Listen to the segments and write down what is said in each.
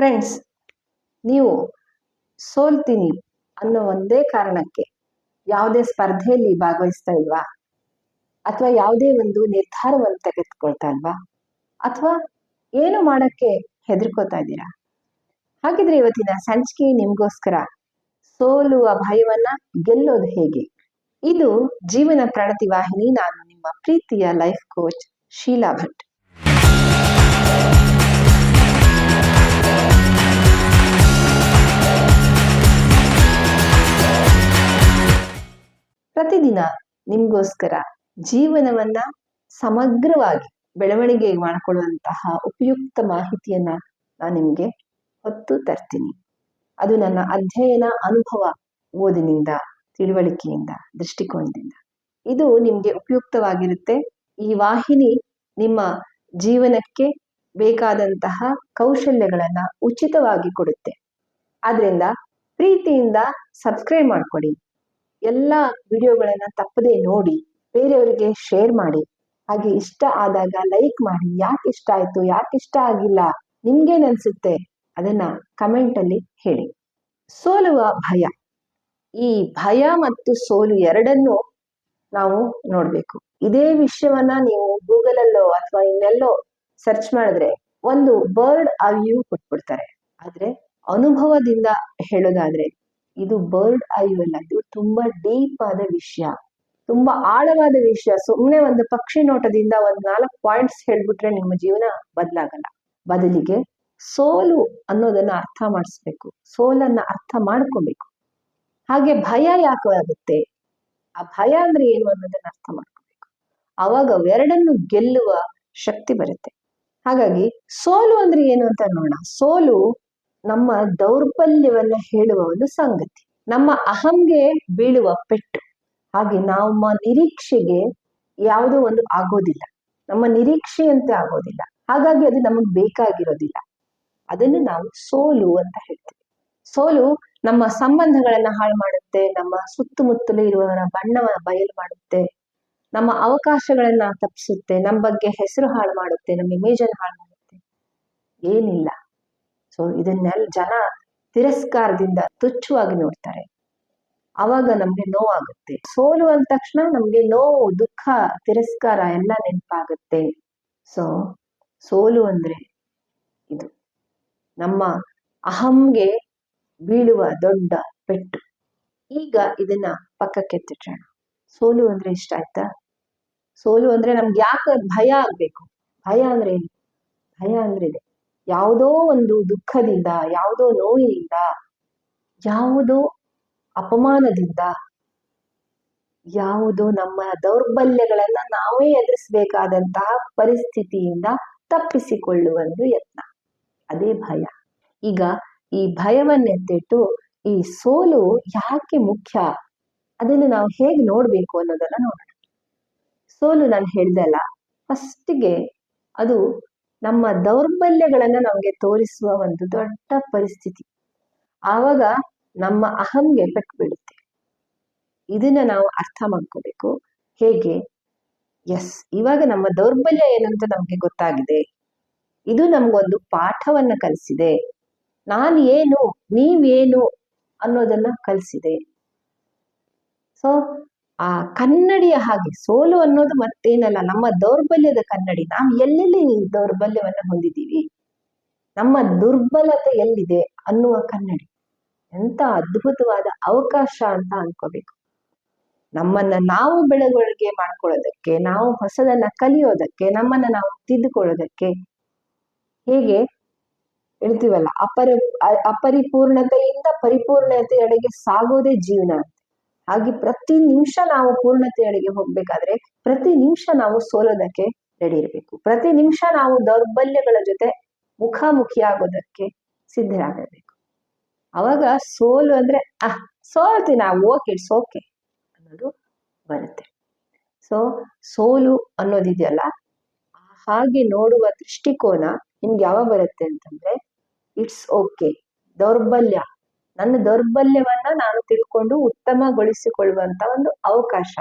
Friends ನೀವು ಸೋಲ್ತೀನಿ ಅನ್ನೋ ಒಂದೇ ಕಾರಣಕ್ಕೆ ಯಾವುದೇ ಸ್ಪರ್ಧೆಯಲ್ಲಿ ಭಾಗವಹಿಸ್ತಾ ಇಲ್ವಾ? ಅಥವಾ ಯಾವುದೇ ಒಂದು ನಿರ್ಧಾರವನ್ನು ತೆಗೆದುಕೊಳ್ತಾ ಇಲ್ವಾ? ಅಥವಾ ಏನು ಮಾಡಕ್ಕೆ ಹೆದರ್ಕೋತಾ ಇದ್ದೀರಾ? ಹಾಗಿದ್ರೆ ಇವತ್ತಿನ ಸಂಚಿಕೆ ನಿಮ್ಗೋಸ್ಕರ ಸೋಲುವ ಭಯವನ್ನ ಗೆಲ್ಲೋದು ಹೇಗೆ? ಇದು ಜೀವನ ಪ್ರಣತಿ ವಾಹಿನಿ ನಾನು ನಿಮ್ಮ ಪ್ರೀತಿಯ ಲೈಫ್ ಕೋಚ್ ಶೀಲಾ ಭಟ್. ಪ್ರತಿದಿನ ನಿಮ್ಗೋಸ್ಕರ ಜೀವನವನ್ನ ಸಮಗ್ರವಾಗಿ ಬೆಳವಣಿಗೆ ಮಾಡಿಕೊಳ್ಳುವಂತಹ ಉಪಯುಕ್ತ ಮಾಹಿತಿಯನ್ನ ನಾನು ನಿಮ್ಗೆ ಹೊತ್ತು ತರ್ತೀನಿ. ಅದು ನನ್ನ ಅಧ್ಯಯನ ಅನುಭವ ಓದಿನಿಂದ, ತಿಳುವಳಿಕೆಯಿಂದ, ದೃಷ್ಟಿಕೋನದಿಂದ. ಇದು ನಿಮ್ಗೆ ಉಪಯುಕ್ತವಾಗಿರುತ್ತೆ. ಈ ವಾಹಿನಿ ನಿಮ್ಮ ಜೀವನಕ್ಕೆ ಬೇಕಾದಂತಹ ಕೌಶಲ್ಯಗಳನ್ನ ಉಚಿತವಾಗಿ ಕೊಡುತ್ತೆ. ಆದ್ರಿಂದ ಪ್ರೀತಿಯಿಂದ ಸಬ್ಸ್ಕ್ರೈಬ್ ಮಾಡ್ಕೊಡಿ ಎಲ್ಲ ವಿಡಿಯೋಗಳನ್ನ ತಪ್ಪದೆ ನೋಡಿ, ಬೇರೆಯವರಿಗೆ ಶೇರ್ ಮಾಡಿ, ಹಾಗೆ ಇಷ್ಟ ಆದಾಗ ಲೈಕ್ ಮಾಡಿ, ಯಾಕೆ ಇಷ್ಟ ಆಯ್ತು, ಯಾಕೆ ಇಷ್ಟ ಆಗಿಲ್ಲ, ನಿಮ್ಗೇನ್ ಅನ್ಸುತ್ತೆ ಅದನ್ನ ಕಮೆಂಟ್ ಅಲ್ಲಿ ಹೇಳಿ. ಸೋಲುವ ಭಯ. ಈ ಭಯ ಮತ್ತು ಸೋಲು ಎರಡನ್ನು ನಾವು ನೋಡ್ಬೇಕು. ಇದೇ ವಿಷಯವನ್ನ ನೀವು ಗೂಗಲ್ ಅಲ್ಲೋ ಅಥವಾ ಇನ್ನೆಲ್ಲೋ ಸರ್ಚ್ ಮಾಡಿದ್ರೆ ಒಂದು ಬರ್ಡ್ ಆ ವ್ಯೂ ಕೊಟ್ಬಿಡ್ತಾರೆ. ಆದ್ರೆ ಅನುಭವದಿಂದ ಹೇಳೋದಾದ್ರೆ ಇದು ಬರ್ಡ್ ಐ ಅಲ್ಲ. ಇದು ತುಂಬಾ ಡೀಪ್ ಆದ ವಿಷಯ. ತುಂಬಾ ಆಳವಾದ ವಿಷಯ. ಸುಮ್ಮನೆ ಒಂದು ಪಕ್ಷಿ ನೋಟದಿಂದ ಒಂದ್ ನಾಲ್ಕು ಪಾಯಿಂಟ್ಸ್ ಹೇಳ್ಬಿಟ್ರೆ ನಿಮ್ಮ ಜೀವನ ಬದಲಾಗಲ್ಲ. ಬದಲಿಗೆ ಸೋಲು ಅನ್ನೋದನ್ನ ಅರ್ಥ ಮಾಡಿಸ್ಬೇಕು. ಸೋಲನ್ನ ಅರ್ಥ ಮಾಡ್ಕೋಬೇಕು. ಹಾಗೆ ಭಯ ಯಾಕೆ ಆಗುತ್ತೆ? ಆ ಭಯ ಅಂದ್ರೆ ಏನು ಅನ್ನೋದನ್ನ ಅರ್ಥ ಮಾಡ್ಕೋಬೇಕು. ಅವಾಗ ಎರಡನ್ನು ಗೆಲ್ಲುವ ಶಕ್ತಿ ಬರುತ್ತೆ. ಹಾಗಾಗಿ ಸೋಲು ಅಂದ್ರೆ ಏನು ಅಂತ ನೋಡೋಣ. ಸೋಲು ನಮ್ಮ ದೌರ್ಬಲ್ಯವನ್ನು ಹೇಳುವ ಒಂದು ಸಂಗತಿ. ನಮ್ಮ ಅಹಂಗೆ ಬೀಳುವ ಪೆಟ್ಟು. ಹಾಗೆ ನಮ್ಮ ನಿರೀಕ್ಷೆಗೆ ಯಾವುದೋ ಒಂದು ಆಗೋದಿಲ್ಲ. ನಮ್ಮ ನಿರೀಕ್ಷೆಯಂತೆ ಆಗೋದಿಲ್ಲ. ಹಾಗಾಗಿ ಅದು ನಮಗೆ ಬೇಕಾಗಿರೋದಿಲ್ಲ. ಅದನ್ನು ನಾವು ಸೋಲು ಅಂತ ಹೇಳ್ತೀವಿ. ಸೋಲು ನಮ್ಮ ಸಂಬಂಧಗಳನ್ನ ಹಾಳು ಮಾಡುತ್ತೆ, ನಮ್ಮ ಸುತ್ತಮುತ್ತಲು ಇರುವವರ ಬಣ್ಣವ ಬಯಲು ಮಾಡುತ್ತೆ, ನಮ್ಮ ಅವಕಾಶಗಳನ್ನ ತಪ್ಪಿಸುತ್ತೆ, ನಮ್ಮ ಬಗ್ಗೆ ಹೆಸರು ಹಾಳು ಮಾಡುತ್ತೆ, ನಮ್ಮ ಇಮೇಜ್ ಅನ್ನು ಹಾಳು ಮಾಡುತ್ತೆ. ಏನಿಲ್ಲ. ಸೊ ಇದನ್ನೆಲ್ಲ ಜನ ತಿರಸ್ಕಾರದಿಂದ ತುಚ್ಛವಾಗಿ ನೋಡ್ತಾರೆ. ಅವಾಗ ನಮ್ಗೆ ನೋವಾಗುತ್ತೆ. ಸೋಲು ಅಂದ ತಕ್ಷಣ ನಮ್ಗೆ ನೋವು, ದುಃಖ, ತಿರಸ್ಕಾರ ಎಲ್ಲ ನೆನಪಾಗುತ್ತೆ. ಸೊ ಸೋಲು ಅಂದ್ರೆ ಇದು. ನಮ್ಮ ಅಹಂಗೆ ಬೀಳುವ ದೊಡ್ಡ ಪೆಟ್ಟು. ಈಗ ಇದನ್ನ ಪಕ್ಕಕ್ಕೆ ತಿಟ್ಟೋಣ ಸೋಲು ಅಂದ್ರೆ ಇಷ್ಟ ಆಯ್ತಾ? ಸೋಲು ಅಂದ್ರೆ ನಮ್ಗೆ ಯಾಕೆ ಭಯ ಆಗ್ಬೇಕು? ಭಯ ಅಂದ್ರೆ ಏನು? ಭಯ ಅಂದ್ರೆ ಇದೆ. ಯಾವುದೋ ಒಂದು ದುಃಖದಿಂದ, ಯಾವುದೋ ನೋವಿನಿಂದ, ಯಾವುದೋ ಅಪಮಾನದಿಂದ, ಯಾವುದೋ ನಮ್ಮ ದೌರ್ಬಲ್ಯಗಳನ್ನ ನಾವೇ ಎದುರಿಸಬೇಕಾದಂತಹ ಪರಿಸ್ಥಿತಿಯಿಂದ ತಪ್ಪಿಸಿಕೊಳ್ಳುವ ಒಂದು ಯತ್ನ. ಅದೇ ಭಯ. ಈಗ ಈ ಭಯವನ್ನೆತ್ತಿಟ್ಟು ಈ ಸೋಲು ಯಾಕೆ ಮುಖ್ಯ? ಅದನ್ನು ನಾವು ಹೇಗೆ ನೋಡ್ಬೇಕು ಅನ್ನೋದನ್ನ ನೋಡೋಣ. ಸೋಲು ನಾನು ಹೇಳ್ದಲ್ಲ ಫಸ್ಟಿಗೆ ಅದು ನಮ್ಮ ದೌರ್ಬಲ್ಯಗಳನ್ನ ನಮಗೆ ತೋರಿಸುವ ಒಂದು ದೊಡ್ಡ ಪರಿಸ್ಥಿತಿ. ಆವಾಗ ನಮ್ಮ ಅಹಂಗೆ ಪೆಟ್ಟು ಬೀಳುತ್ತೆ ಇದನ್ನ ನಾವು ಅರ್ಥ ಮಾಡ್ಕೋಬೇಕು. ಹೇಗೆ? ಎಸ್ ಇವಾಗ ನಮ್ಮ ದೌರ್ಬಲ್ಯ ಏನಂತ ನಮ್ಗೆ ಗೊತ್ತಾಗಿದೆ. ಇದು ನಮ್ಗೊಂದು ಪಾಠವನ್ನ ಕಲಿಸಿದೆ. ನಾನು ಏನು ನೀವೇನು ಅನ್ನೋದನ್ನ ಕಲಿಸಿದೆ. ಸೊ ಆ ಕನ್ನಡಿಯ ಹಾಗೆ ಸೋಲು ಅನ್ನೋದು ಮತ್ತೇನಲ್ಲ, ನಮ್ಮ ದೌರ್ಬಲ್ಯದ ಕನ್ನಡಿ. ನಾವು ಎಲ್ಲೆಲ್ಲಿ ದೌರ್ಬಲ್ಯವನ್ನು ಹೊಂದಿದ್ದೀವಿ? ನಮ್ಮ ದುರ್ಬಲತೆ ಎಲ್ಲಿದೆ ಅನ್ನುವ ಕನ್ನಡಿ. ಎಂತ ಅದ್ಭುತವಾದ ಅವಕಾಶ ಅಂತ ಅನ್ಕೋಬೇಕು. ನಮ್ಮನ್ನ ನಾವು ಬೆಳವಣಿಗೆ ಮಾಡ್ಕೊಳ್ಳೋದಕ್ಕೆ, ನಾವು ಹೊಸದನ್ನ ಕಲಿಯೋದಕ್ಕೆ, ನಮ್ಮನ್ನ ನಾವು ತಿದ್ದುಕೊಳ್ಳೋದಕ್ಕೆ ಹೇಗೆ ಹೇಳ್ತೀವಲ್ಲ, ಅಪರಿ ಅಪರಿಪೂರ್ಣತೆಯಿಂದ ಪರಿಪೂರ್ಣತೆಯೆಡೆಗೆ ಸಾಗೋದೇ ಜೀವನ ಅಂತ. ಹಾಗೆ ಪ್ರತಿ ನಿಮಿಷ ನಾವು ಪೂರ್ಣತೆಯಡೆಗೆ ಹೋಗ್ಬೇಕಾದ್ರೆ ಪ್ರತಿ ನಿಮಿಷ ನಾವು ಸೋಲೋದಕ್ಕೆ ರೆಡಿ ಇರಬೇಕು. ಪ್ರತಿ ನಿಮಿಷ ನಾವು ದೌರ್ಬಲ್ಯಗಳ ಜೊತೆ ಮುಖಾಮುಖಿ ಆಗೋದಕ್ಕೆ ಸಿದ್ಧರಾಗಬೇಕು ಅವಾಗ ಸೋಲು ಅಂದ್ರೆ ಅಹ್ ಸೋಲ್ತೀನಿ ಓಕೆ ಇಟ್ಸ್ ಓಕೆ ಅನ್ನೋದು ಬರುತ್ತೆ. ಸೊ ಸೋಲು ಅನ್ನೋದಿದೆಯಲ್ಲ ಹಾಗೆ ನೋಡುವ ದೃಷ್ಟಿಕೋನ ನಿಮ್ಗೆ ಯಾವಾಗ ಬರುತ್ತೆ ಅಂತಂದ್ರೆ ಇಟ್ಸ್ ಓಕೆ ದೌರ್ಬಲ್ಯ ನನ್ನ ದೌರ್ಬಲ್ಯವನ್ನ ನಾನು ತಿಳ್ಕೊಂಡು ಉತ್ತಮಗೊಳಿಸಿಕೊಳ್ಳುವಂತ ಒಂದು ಅವಕಾಶ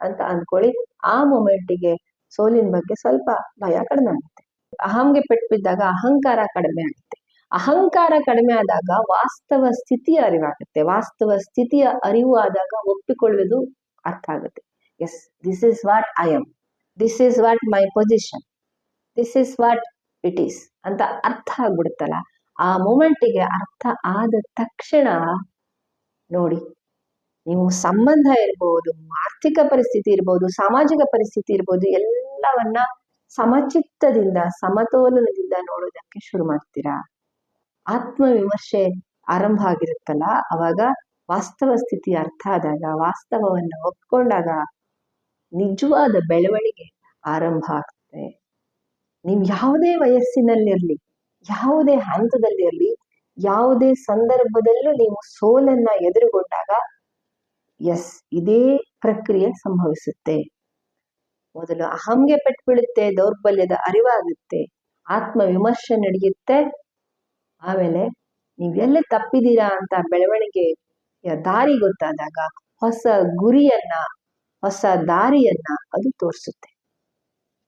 ಅಂತ ಅನ್ಕೊಳ್ಳಿ. ಆ ಮೊಮೆಂಟಿಗೆ ಸೋಲಿನ ಬಗ್ಗೆ ಸ್ವಲ್ಪ ಭಯ ಕಡಿಮೆ ಆಗುತ್ತೆ. ಅಹಂಗೆ ಪೆಟ್ಟು ಬಿದ್ದಾಗ ಅಹಂಕಾರ ಕಡಿಮೆ ಆಗುತ್ತೆ. ಅಹಂಕಾರ ಕಡಿಮೆ ಆದಾಗ ವಾಸ್ತವ ಸ್ಥಿತಿಯ ಅರಿವಾಗುತ್ತೆ. ವಾಸ್ತವ ಸ್ಥಿತಿಯ ಅರಿವು ಆದಾಗ ಒಪ್ಪಿಕೊಳ್ಳುವುದು ಅರ್ಥ ಆಗುತ್ತೆ. Yes this is what I am this is what my position this is what it is ಅಂತ ಅರ್ಥ ಆಗ್ಬಿಡುತ್ತಲ್ಲ? ಆ ಮೂಮೆಂಟಿಗೆ ಅರ್ಥ ಆದ ತಕ್ಷಣ ನೋಡಿ ನೀವು ಸಂಬಂಧ ಇರ್ಬೋದು, ಆರ್ಥಿಕ ಪರಿಸ್ಥಿತಿ ಇರ್ಬೋದು, ಸಾಮಾಜಿಕ ಪರಿಸ್ಥಿತಿ ಇರ್ಬೋದು, ಎಲ್ಲವನ್ನ ಸಮಚಿತ್ತದಿಂದ, ಸಮತೋಲನದಿಂದ ನೋಡೋದಕ್ಕೆ ಶುರು ಮಾಡ್ತೀರಾ? ಆತ್ಮವಿಮರ್ಶೆ ಆರಂಭ ಆಗಿರುತ್ತಲ್ಲ, ಅವಾಗ ವಾಸ್ತವ ಸ್ಥಿತಿ ಅರ್ಥ ಆದಾಗ, ವಾಸ್ತವವನ್ನು ಒಪ್ಕೊಂಡಾಗ ನಿಜವಾದ ಬೆಳವಣಿಗೆ ಆರಂಭ ಆಗ್ತದೆ. ನೀವು ಯಾವುದೇ ವಯಸ್ಸಿನಲ್ಲಿರಲಿ ಯಾವುದೇ ಹಂತದಲ್ಲಿರಲಿ, ಯಾವುದೇ ಸಂದರ್ಭದಲ್ಲೂ ನೀವು ಸೋಲನ್ನ ಎದುರುಗೊಂಡಾಗ ಎಸ್ ಇದೇ ಪ್ರಕ್ರಿಯೆ ಸಂಭವಿಸುತ್ತೆ. ಮೊದಲು ಅಹಂಗೆ ಪೆಟ್ಟು ಬೀಳುತ್ತೆ ದೌರ್ಬಲ್ಯದ ಅರಿವಾಗುತ್ತೆ ಆತ್ಮ ವಿಮರ್ಶೆ ನಡೆಯುತ್ತೆ. ಆಮೇಲೆ ನೀವೆಲ್ಲ ತಪ್ಪಿದ್ದೀರಾ ಅಂತ ಬೆಳವಣಿಗೆ ದಾರಿ ಗೊತ್ತಾದಾಗ ಹೊಸ ಗುರಿಯನ್ನ, ಹೊಸ ದಾರಿಯನ್ನ ಅದು ತೋರಿಸುತ್ತೆ.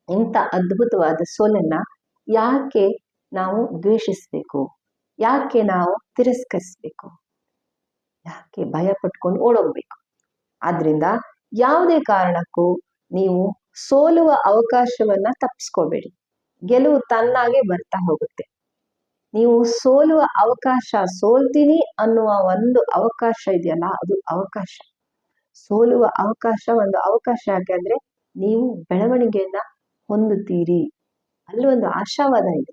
ಇಂಥ ಅದ್ಭುತವಾದ ಸೋಲನ್ನ ಯಾಕೆ ನಾವು ದ್ವೇಷಿಸ್ಬೇಕು. ಯಾಕೆ ನಾವು ತಿರಸ್ಕರಿಸ್ಬೇಕು? ಯಾಕೆ ಭಯ ಪಟ್ಕೊಂಡು ಓಡೋಗ್ಬೇಕು? ಆದ್ರಿಂದ ಯಾವುದೇ ಕಾರಣಕ್ಕೂ ನೀವು ಸೋಲುವ ಅವಕಾಶವನ್ನ ತಪ್ಪಿಸ್ಕೋಬೇಡಿ. ಗೆಲುವು ತನ್ನಾಗೆ ಬರ್ತಾ ಹೋಗುತ್ತೆ. ನೀವು ಸೋಲುವ ಅವಕಾಶ ಸೋಲ್ತೀನಿ ಅನ್ನುವ ಒಂದು ಅವಕಾಶ ಇದೆಯಲ್ಲ, ಅದು ಅವಕಾಶ. ಸೋಲುವ ಅವಕಾಶ ಒಂದು ಅವಕಾಶ ಯಾಕೆಂದ್ರೆ ನೀವು ಬೆಳವಣಿಗೆಯನ್ನ ಹೊಂದುತ್ತೀರಿ. ಅಲ್ಲಿ ಒಂದು ಆಶಾವಾದ ಇದೆ.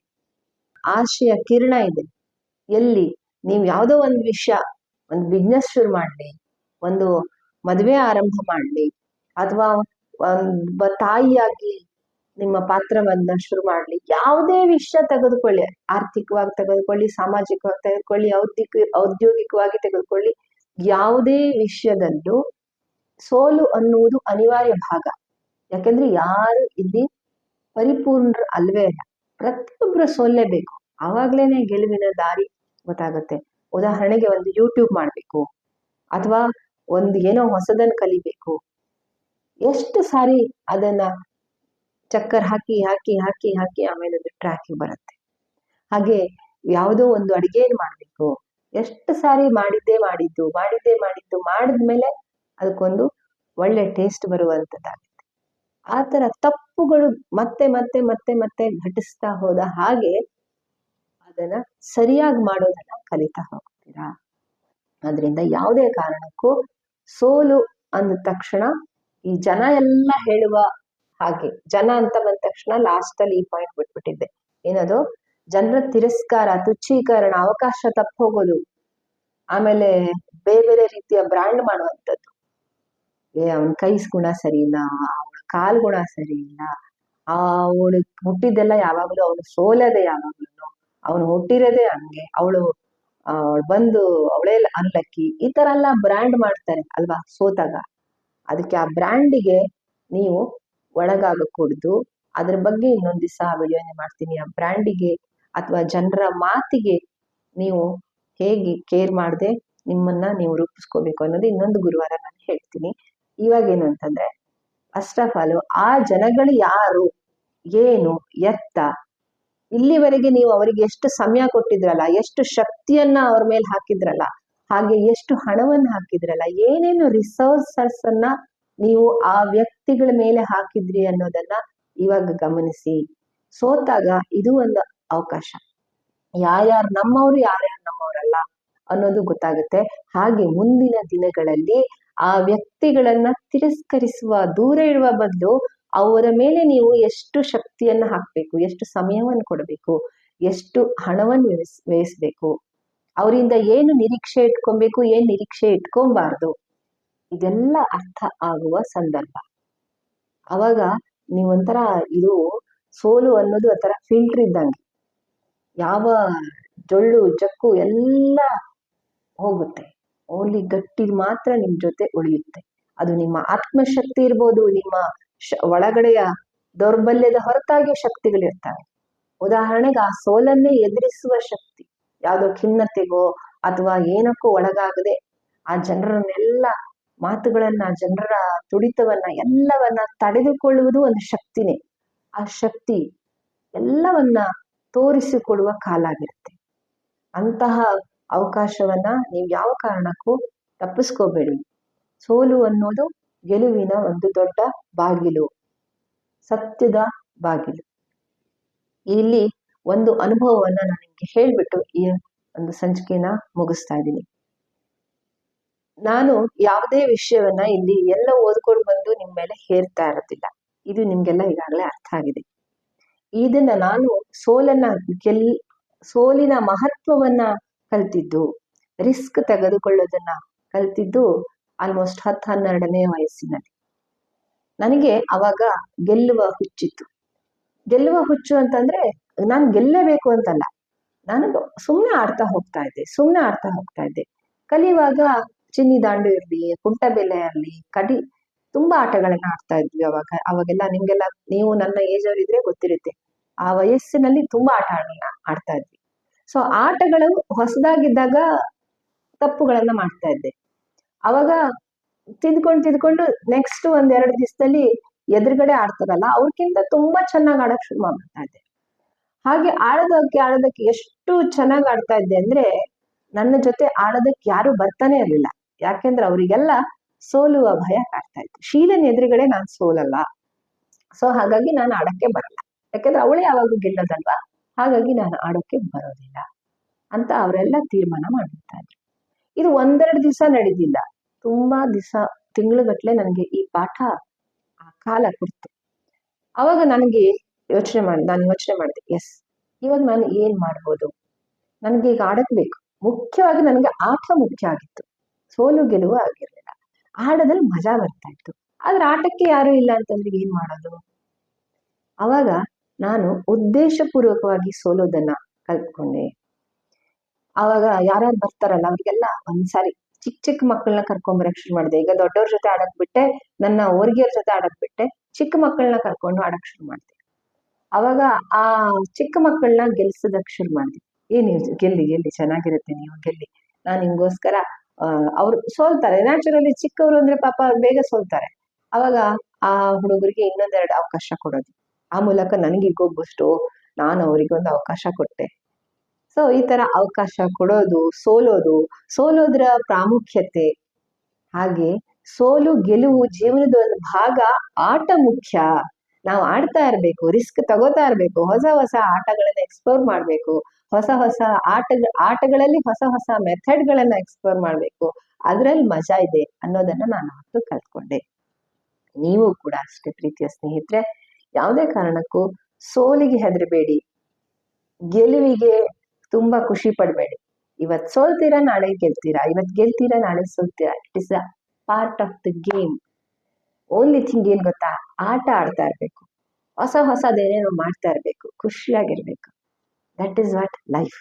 ಆಶೆಯ ಕಿರಣ ಇದೆ. ಎಲ್ಲಿ? ನೀವು ಯಾವುದೋ ಒಂದು ವಿಷಯ ಒಂದು ಬಿಸ್ನೆಸ್ ಶುರು ಮಾಡಲಿ, ಒಂದು ಮದುವೆ ಆರಂಭ ಮಾಡಲಿ, ಅಥವಾ ಒಬ್ಬ ತಾಯಿಯಾಗಿ ನಿಮ್ಮ ಪಾತ್ರವನ್ನ ಶುರು ಮಾಡಲಿ, ಯಾವುದೇ ವಿಷಯ ತೆಗೆದುಕೊಳ್ಳಿ, ಆರ್ಥಿಕವಾಗಿ ತೆಗೆದುಕೊಳ್ಳಿ, ಸಾಮಾಜಿಕವಾಗಿ ತೆಗೆದುಕೊಳ್ಳಿ ಔದ್ಯೋಗಿಕ ಔದ್ಯೋಗಿಕವಾಗಿ ತೆಗೆದುಕೊಳ್ಳಿ, ಯಾವುದೇ ವಿಷಯದಲ್ಲೂ ಸೋಲು ಅನ್ನುವುದು ಅನಿವಾರ್ಯ ಭಾಗ. ಯಾಕೆಂದ್ರೆ ಯಾರು ಇಲ್ಲಿ ಪರಿಪೂರ್ಣರು ಅಲ್ವೇ ಇಲ್ಲ. ಪ್ರತಿಯೊಬ್ಬರು ಸೋಲ್ಲೇಬೇಕು ಆವಾಗ್ಲೇನೆ ಗೆಲುವಿನ ದಾರಿ ಗೊತ್ತಾಗುತ್ತೆ. ಉದಾಹರಣೆಗೆ ಒಂದು ಯೂಟ್ಯೂಬ್ ಮಾಡಬೇಕು. ಅಥವಾ ಒಂದು ಏನೋ ಹೊಸದನ್ನು ಕಲಿಬೇಕು. ಎಷ್ಟು ಸಾರಿ ಅದನ್ನ ಚಕ್ಕರ್ ಹಾಕಿ ಹಾಕಿ ಹಾಕಿ ಹಾಕಿ ಆಮೇಲೆ ಅದು ಟ್ರ್ಯಾಕಿಗೆ ಬರುತ್ತೆ. ಹಾಗೆ ಯಾವುದೋ ಒಂದು ಅಡಿಗೆ ಮಾಡಬೇಕು. ಎಷ್ಟು ಸಾರಿ ಮಾಡಿದ್ದೇ ಮಾಡಿದ್ದು ಮಾಡಿದ್ದೇ ಮಾಡಿದ್ದು, ಮಾಡಿದ್ಮೇಲೆ ಅದಕ್ಕೊಂದು ಒಳ್ಳೆ ಟೇಸ್ಟ್ ಬರುವಂಥದ್ದಾಗುತ್ತೆ ಆ ಥರ ತಪ್ಪುಗಳು ಮತ್ತೆ ಮತ್ತೆ ಮತ್ತೆ ಮತ್ತೆ ಘಟಿಸ್ತಾ ಹೋದ ಹಾಗೆ ಅದನ್ನ ಸರಿಯಾಗಿ ಮಾಡೋದನ್ನ ಕಲಿತಾ ಹೋಗ್ತೀರಾ? ಅದರಿಂದ ಯಾವುದೇ ಕಾರಣಕ್ಕೂ ಸೋಲು ಅಂದ ತಕ್ಷಣ ಈ ಜನ ಎಲ್ಲ ಹೇಳುವ ಹಾಗೆ, ಜನ ಅಂತ ಬಂದ ತಕ್ಷಣ ಲಾಸ್ಟ್ ಅಲ್ಲಿ ಈ ಪಾಯಿಂಟ್ ಬಿಟ್ಬಿಟ್ಟಿದ್ದೆ. ಏನದು? ಜನರ ತಿರಸ್ಕಾರ, ತುಚ್ಛೀಕರಣ, ಅವಕಾಶ ತಪ್ಪ ಹೋಗೋದು ಆಮೇಲೆ ಬೇರೆ ಬೇರೆ ರೀತಿಯ ಬ್ರ್ಯಾಂಡ್ ಮಾಡುವಂಥದ್ದು. ಏ, ಅವನ ಕೈಸ್ ಗುಣ ಸರಿ ಇಲ್ಲ ಅವಳ ಗುಣ ಸರಿ ಇಲ್ಲ. ಅವಳು ಹುಟ್ಟಿದ್ದೆಲ್ಲ ಯಾವಾಗಲೂ ಅವನು ಸೋಲದೆ ಯಾವಾಗಲೂ. ಅವನು ಹುಟ್ಟಿರೋದೇ ಹಂಗೆ. ಅವಳು ಅವಳು ಬಂದು ಅವಳೇ ಅನ್ಲಕ್ಕಿ. ಈ ತರ ಎಲ್ಲ ಬ್ರ್ಯಾಂಡ್ ಮಾಡ್ತಾರೆ ಅಲ್ವಾ ಸೋತಾಗ. ಅದಕ್ಕೆ ಆ ಬ್ರ್ಯಾಂಡಿಗೆ ನೀವು ಒಳಗಾಗಕೂಡ್ದು ಅದ್ರ ಬಗ್ಗೆ ಇನ್ನೊಂದ್ ದಿವಸ ವಿಡಿಯೋನೆ ಮಾಡ್ತೀನಿ. ಆ ಬ್ರ್ಯಾಂಡಿಗೆ ಅಥವಾ ಜನರ ಮಾತಿಗೆ ನೀವು ಹೇಗೆ ಕೇರ್ ಮಾಡದೆ ನಿಮ್ಮನ್ನ ನೀವು ರೂಪಿಸ್ಕೋಬೇಕು ಅನ್ನೋದು ಇನ್ನೊಂದು ಗುರುವಾರ ನಾನು ಹೇಳ್ತೀನಿ. ಇವಾಗ ಏನು ಅಂತಂದ್ರೆ ಆಲ್ ಆ ಜನಗಳು ಯಾರು? ಏನು? ಎತ್ತ? ಇಲ್ಲಿವರೆಗೆ ನೀವು ಅವರಿಗೆ ಎಷ್ಟು ಸಮಯ ಕೊಟ್ಟಿದ್ರಲ್ಲ, ಎಷ್ಟು ಶಕ್ತಿಯನ್ನ ಅವ್ರ ಮೇಲೆ ಹಾಕಿದ್ರಲ್ಲ, ಹಾಗೆ ಎಷ್ಟು ಹಣವನ್ನು ಹಾಕಿದ್ರಲ್ಲ, ಏನೇನು ರಿಸೋರ್ಸಸ್ ಅನ್ನ ನೀವು ಆ ವ್ಯಕ್ತಿಗಳ ಮೇಲೆ ಹಾಕಿದ್ರಿ ಅನ್ನೋದನ್ನ ಇವಾಗ ಗಮನಿಸಿ. ಸೋತಾಗ ಇದು ಒಂದು ಅವಕಾಶ. ಯಾರ್ಯಾರು ನಮ್ಮವ್ರು, ಯಾರ್ಯಾರು ನಮ್ಮವರಲ್ಲ ಅನ್ನೋದು ಗೊತ್ತಾಗುತ್ತೆ. ಹಾಗೆ ಮುಂದಿನ ದಿನಗಳಲ್ಲಿ ಆ ವ್ಯಕ್ತಿಗಳನ್ನು ತಿರಸ್ಕರಿಸುವ, ದೂರ ಇಡುವ ಬದಲು ಅವರ ಮೇಲೆ ನೀವು ಎಷ್ಟು ಶಕ್ತಿಯನ್ನ ಹಾಕಬೇಕು, ಎಷ್ಟು ಸಮಯವನ್ನು ಕೊಡಬೇಕು, ಎಷ್ಟು ಹಣವನ್ನು ವ್ಯಯಿಸ್ ಅವರಿಂದ ಏನು ನಿರೀಕ್ಷೆ ಇಟ್ಕೊಬೇಕು, ಏನು ನಿರೀಕ್ಷೆ ಇಟ್ಕೊಬಾರ್ದು, ಇದೆಲ್ಲ ಅರ್ಥ ಆಗುವ ಸಂದರ್ಭ. ಅವಾಗ ನೀವೊಂಥರ ಇದು ಸೋಲು ಅನ್ನೋದು ಒಂಥರ ಫಿಲ್ಟರ್ ಇದ್ದಂಗೆ. ಯಾವ ಜೊಳ್ಳು ಜಕ್ಕು ಎಲ್ಲ ಹೋಗುತ್ತೆ. ಓನ್ಲಿ ಗಟ್ಟಿ ಮಾತ್ರ ನಿಮ್ಮ ಜೊತೆ ಉಳಿಯುತ್ತೆ. ಅದು ನಿಮ್ಮ ಆತ್ಮಶಕ್ತಿ ಇರ್ಬೋದು, ನಿಮ್ಮ ಒಳಗಡೆಯ ದೌರ್ಬಲ್ಯದ ಹೊರತಾಗಿ ಶಕ್ತಿಗಳಿರ್ತವೆ ಉದಾಹರಣೆಗೆ ಆ ಸೋಲನ್ನೇ ಎದುರಿಸುವ ಶಕ್ತಿ, ಯಾವುದೋ ಖಿನ್ನತೆಗೋ ಅಥವಾ ಏನಕ್ಕೂ ಒಳಗಾಗದೆ ಆ ಜನರನ್ನೆಲ್ಲ ಮಾತುಗಳನ್ನ, ಜನರ ತುಡಿತವನ್ನ, ಎಲ್ಲವನ್ನ ತಡೆದುಕೊಳ್ಳುವುದು ಒಂದು ಶಕ್ತಿನೇ. ಆ ಶಕ್ತಿ ಎಲ್ಲವನ್ನ ತೋರಿಸಿಕೊಡುವ ಕಾಲ ಆಗಿರುತ್ತೆ. ಅಂತಹ ಅವಕಾಶವನ್ನ ನೀವು ಯಾವ ಕಾರಣಕ್ಕೂ ತಪ್ಪಿಸ್ಕೋಬೇಡಿ. ಸೋಲು ಅನ್ನೋದು ಗೆಲುವಿನ ಒಂದು ದೊಡ್ಡ ಬಾಗಿಲು, ಸತ್ಯದ ಬಾಗಿಲು. ಇಲ್ಲಿ ಒಂದು ಅನುಭವವನ್ನ ನಾನು ನಿಮ್ಗೆ ಹೇಳ್ಬಿಟ್ಟು ಈ ಒಂದು ಸಂಚಿಕೆನ ಮುಗಿಸ್ತಾ ಇದ್ದೀನಿ. ನಾನು ಯಾವುದೇ ವಿಷಯವನ್ನ ಇಲ್ಲಿ ಎಲ್ಲ ಓದ್ಕೊಂಡು ಬಂದು ನಿಮ್ಮ ಮೇಲೆ ಹೇರ್ತಾ ಇರೋದಿಲ್ಲ. ಇದು ನಿಮ್ಗೆಲ್ಲ ಈಗಾಗಲೇ ಅರ್ಥ ಆಗಿದೆ. ಇದನ್ನ ನಾನು ಸೋಲನ್ನ ಗೆಲ್, ಸೋಲಿನ ಮಹತ್ವವನ್ನ ಕಲ್ತಿದ್ದು. ರಿಸ್ಕ್ ತೆಗೆದುಕೊಳ್ಳೋದನ್ನ ಕಲ್ತಿದ್ದು ಆಲ್ಮೋಸ್ಟ್ ಹತ್ತು ಹನ್ನೆರಡನೇ ವಯಸ್ಸಿನಲ್ಲಿ. ನನಗೆ ಅವಾಗ ಗೆಲ್ಲುವ ಹುಚ್ಚಿತ್ತು. ಗೆಲ್ಲುವ ಹುಚ್ಚು ಅಂತಂದ್ರೆ ನಾನು ಗೆಲ್ಲಬೇಕು ಅಂತಲ್ಲ. ನಾನು ಸುಮ್ಮನೆ ಆಡ್ತಾ ಹೋಗ್ತಾ ಇದ್ದೆ ಸುಮ್ಮನೆ ಆಡ್ತಾ ಹೋಗ್ತಾ ಇದ್ದೆ. ಕಲಿಯುವಾಗ ಚಿನ್ನಿ ದಾಂಡು ಇರಲಿ ಕುಂಟಬೆಲೆ ಇರಲಿ, ಕಡಿ ತುಂಬಾ ಆಟಗಳನ್ನ ಆಡ್ತಾ ಇದ್ವಿ ಅವಾಗ, ಅವಾಗೆಲ್ಲ ನಿಮ್ಗೆಲ್ಲ, ನೀವು ನನ್ನ ಏಜ್ ಇದ್ರೆ ಗೊತ್ತಿರುತ್ತೆ. ಆ ವಯಸ್ಸಿನಲ್ಲಿ ತುಂಬಾ ಆಟಗಳನ್ನ ಆಡ್ತಾ ಇದ್ವಿ. ಸೊ ಆಟಗಳು ಹೊಸದಾಗಿದ್ದಾಗ ತಪ್ಪುಗಳನ್ನ ಮಾಡ್ತಾ ಇದ್ದೆ. ಅವಾಗ ತಿದ್ಕೊಂಡು ತಿದ್ಕೊಂಡು ನೆಕ್ಸ್ಟ್ ಒಂದೆರಡು ದಿವಸದಲ್ಲಿ ಎದುರುಗಡೆ ಆಡ್ತಾರಲ್ಲ ಅವ್ರಕ್ಕಿಂತ ತುಂಬಾ ಚೆನ್ನಾಗಿ ಆಡಕ್ ಶುರು ಮಾಡ್ತಾ ಇದ್ದೆ. ಹಾಗೆ ಆಡೋದಕ್ಕೆ ಆಡೋದಕ್ಕೆ ಎಷ್ಟು ಚೆನ್ನಾಗಿ ಆಡ್ತಾ ಇದ್ದೆ ಅಂದ್ರೆ, ನನ್ನ ಜೊತೆ ಆಡೋದಕ್ಕೆ ಯಾರು ಬರ್ತಾನೆ ಇರಲಿಲ್ಲ. ಯಾಕೆಂದ್ರೆ ಅವರಿಗೆಲ್ಲ ಸೋಲುವ ಭಯ ಕಾಡ್ತಾ ಇತ್ತು. ಶೀಲನ್ ಎದುರುಗಡೆ ನಾನು ಸೋಲಲ್ಲ. ಸೊ ಹಾಗಾಗಿ ನಾನು ಆಡಕ್ಕೆ ಬರಲ್ಲ. ಯಾಕೆಂದ್ರೆ ಅವಳೇ ಯಾವಾಗ ಗೆಲ್ಲೋದಲ್ವಾ? ಹಾಗಾಗಿ ನಾನು ಆಡೋಕೆ ಬರೋದಿಲ್ಲ ಅಂತ ಅವರೆಲ್ಲ ತೀರ್ಮಾನ ಇದ್ರು. ಇದು ಒಂದೆರಡು ದಿವಸ ನಡೆದಿಲ್ಲ. ತುಂಬಾ ದಿವಸ ತಿಂಗಳುಗಟ್ಟಲೆ ನನಗೆ ಈ ಪಾಠ ಆ ಕಾಲ ಕೊಡ್ತು. ಅವಾಗ ನನಗೆ ಯೋಚನೆ ಮಾಡಿ, ನಾನು ಯೋಚನೆ ಮಾಡಿದೆ, ಎಸ್, ಇವಾಗ ನಾನು ಏನ್ ಮಾಡ್ಬೋದು? ನನಗೆ ಈಗ ಆಡಕ್ ಬೇಕು. ಮುಖ್ಯವಾಗಿ ನನಗೆ ಆಟ ಮುಖ್ಯ ಆಗಿತ್ತು. ಸೋಲು ಗೆಲುವು ಆಗಿರ್ಲಿಲ್ಲ. ಆಡೋದ್ರಲ್ಲಿ ಮಜಾ ಬರ್ತಾ ಇತ್ತು. ಆದ್ರೆ ಆಟಕ್ಕೆ ಯಾರು ಇಲ್ಲ ಅಂತಂದ್ರೆ ಏನ್ ಮಾಡೋದು? ಅವಾಗ ನಾನು ಉದ್ದೇಶಪೂರ್ವಕವಾಗಿ ಸೋಲೋದನ್ನ ಕಲ್ತ್ಕೊಂಡೆ. ಅವಾಗ ಯಾರ್ಯಾರು ಬರ್ತಾರಲ್ಲ, ಅವ್ರಿಗೆಲ್ಲ ಒಂದ್ಸಾರಿ ಚಿಕ್ಕ ಚಿಕ್ಕ ಮಕ್ಕಳನ್ನ ಕರ್ಕೊಂಬರಕ್ ಶುರು ಮಾಡಿದೆ. ಈಗ ದೊಡ್ಡವ್ರ ಜೊತೆ ಆಡಕ್ ಬಿಟ್ಟೆ, ನನ್ನ ಓರ್ಗಿಯರ್ ಜೊತೆ ಆಡಕ್ ಬಿಟ್ಟೆ, ಚಿಕ್ಕ ಮಕ್ಕಳನ್ನ ಕರ್ಕೊಂಡು ಆಡಕ್ ಶುರು ಮಾಡಿದೆ. ಅವಾಗ ಆ ಚಿಕ್ಕ ಮಕ್ಕಳನ್ನ ಗೆಲ್ಸೋದಕ್ ಶುರು ಮಾಡಿದೆ. ಏನ್ ಗೆಲ್ಲಿ ಗೆಲ್ಲಿ, ಚೆನ್ನಾಗಿರುತ್ತೆ ನೀವು, ಗೆಲ್ಲಿ. ನಾನು ನಿಮ್ಗೋಸ್ಕರ ಅವ್ರು ಸೋಲ್ತಾರೆ. ನ್ಯಾಚುರಲಿ ಚಿಕ್ಕವರು ಅಂದ್ರೆ ಪಾಪ ಬೇಗ ಸೋಲ್ತಾರೆ. ಅವಾಗ ಆ ಹುಡುಗರಿಗೆ ಇನ್ನೊಂದೆರಡು ಅವಕಾಶ ಕೊಡೋದು. ಆ ಮೂಲಕ ನನಗೆ ಈಗೋಗ್ಬಷ್ಟು ನಾನು ಅವರಿಗೊಂದು ಅವಕಾಶ ಕೊಟ್ಟೆ. ಸೊ ಈ ತರ ಅವಕಾಶ ಕೊಡೋದು, ಸೋಲೋದು, ಸೋಲೋದ್ರ ಪ್ರಾಮುಖ್ಯತೆ. ಹಾಗೆ ಸೋಲು, ಗೆಲುವು ಜೀವನದ ಒಂದು ಭಾಗ, ಆಟ ಮುಖ್ಯ. ನಾವು ಆಡ್ತಾ ಇರ್ಬೇಕು ರಿಸ್ಕ್ ತಗೋತಾ ಇರ್ಬೇಕು, ಹೊಸ ಹೊಸ ಆಟಗಳನ್ನ ಎಕ್ಸ್ಪ್ಲೋರ್ ಮಾಡ್ಬೇಕು. ಹೊಸ ಹೊಸ ಆಟ ಆಟಗಳಲ್ಲಿ ಹೊಸ ಹೊಸ ಮೆಥಡ್ಗಳನ್ನ ಎಕ್ಸ್ಪ್ಲೋರ್ ಮಾಡ್ಬೇಕು. ಅದ್ರಲ್ಲಿ ಮಜಾ ಇದೆ ಅನ್ನೋದನ್ನ ನಾನು ಅವತ್ತು ಕಲ್ತ್ಕೊಂಡೆ. ನೀವು ಕೂಡ ಅಷ್ಟೇ ಪ್ರೀತಿಯ ಸ್ನೇಹಿತರೆ ಯಾವುದೇ ಕಾರಣಕ್ಕೂ ಸೋಲಿಗೆ ಹೆದರಬೇಡಿ. ಗೆಲುವಿಗೆ ತುಂಬಾ ಖುಷಿ ಪಡಬೇಡಿ. ಇವತ್ತು ಸೋಲ್ತೀರಾ, ನಾಳೆ ಗೆಲ್ತೀರಾ? ಇವತ್ ಗೆಲ್ತೀರಾ, ನಾಳೆ ಸೋಲ್ತೀರಾ? It is a part of the game only thing ಏನ್ ಗೊತ್ತಾ? ಆಟ ಆಡ್ತಾ ಇರ್ಬೇಕು. ಹೊಸ ಹೊಸದೇನೇನೋ ಮಾಡ್ತಾ ಇರ್ಬೇಕು. ಖುಷಿಯಾಗಿರ್ಬೇಕು. ದಟ್ ಇಸ್ ವಾಟ್ ಲೈಫ್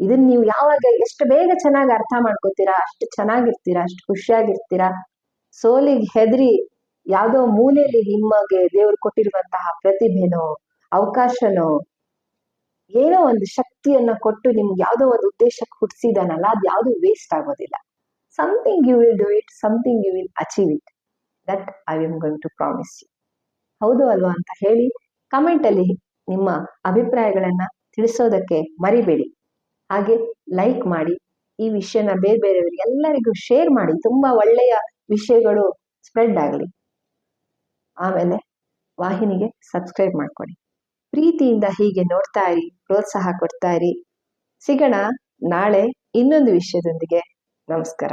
ಇದನ್ನ ನೀವು ಯಾವಾಗ ಎಷ್ಟು ಬೇಗ ಚೆನ್ನಾಗಿ ಅರ್ಥ ಮಾಡ್ಕೋತೀರಾ, ಅಷ್ಟು ಚೆನ್ನಾಗಿರ್ತೀರಾ, ಅಷ್ಟು ಖುಷಿಯಾಗಿರ್ತೀರಾ? ಸೋಲಿಗೆ ಹೆದರಿ ಯಾವುದೋ ಮೂಲೆಯಲ್ಲಿ ನಿಮಗೆ ದೇವರು ಕೊಟ್ಟಿರುವಂತಹ ಪ್ರತಿಭೆನೋ, ಅವಕಾಶನೋ, ಏನೋ ಒಂದು ಶಕ್ತಿಯನ್ನ ಕೊಟ್ಟು ನಿಮ್ಗೆ ಯಾವುದೋ ಒಂದು ಉದ್ದೇಶಕ್ಕೆ ಹುಟ್ಟಿಸಿದಾನಲ್ಲ ಅದು ಯಾವುದು ವೇಸ್ಟ್ ಆಗೋದಿಲ್ಲ. Something you will do it something you will achieve it that I am going to promise you ಹೌದು ಅಲ್ವಾ ಅಂತ ಹೇಳಿ ಕಮೆಂಟ್ ಅಲ್ಲಿ ನಿಮ್ಮ ಅಭಿಪ್ರಾಯಗಳನ್ನ ತಿಳಿಸೋದಕ್ಕೆ ಮರಿಬೇಡಿ. ಹಾಗೆ ಲೈಕ್ ಮಾಡಿ, ಈ ವಿಷಯನ ಬೇರೆ ಬೇರೆಯವರಿಗೆ ಎಲ್ಲರಿಗೂ ಶೇರ್ ಮಾಡಿ. ತುಂಬಾ ಒಳ್ಳೆಯ ವಿಷಯಗಳು ಸ್ಪ್ರೆಡ್ ಆಗಲಿ. ಆಮೇಲೆ ವಾಹಿನಿಗೆ ಸಬ್ಸ್ಕ್ರೈಬ್ ಮಾಡ್ಕೊಳ್ಳಿ ಪ್ರೀತಿಯಿಂದ ಹೀಗೆ ನೋಡ್ತಾ ಇರಿ, ಪ್ರೋತ್ಸಾಹ ಕೊಡ್ತಾ ಇರಿ. ಸಿಗೋಣ ನಾಳೆ ಇನ್ನೊಂದು ವಿಷಯದೊಂದಿಗೆ. ನಮಸ್ಕಾರ.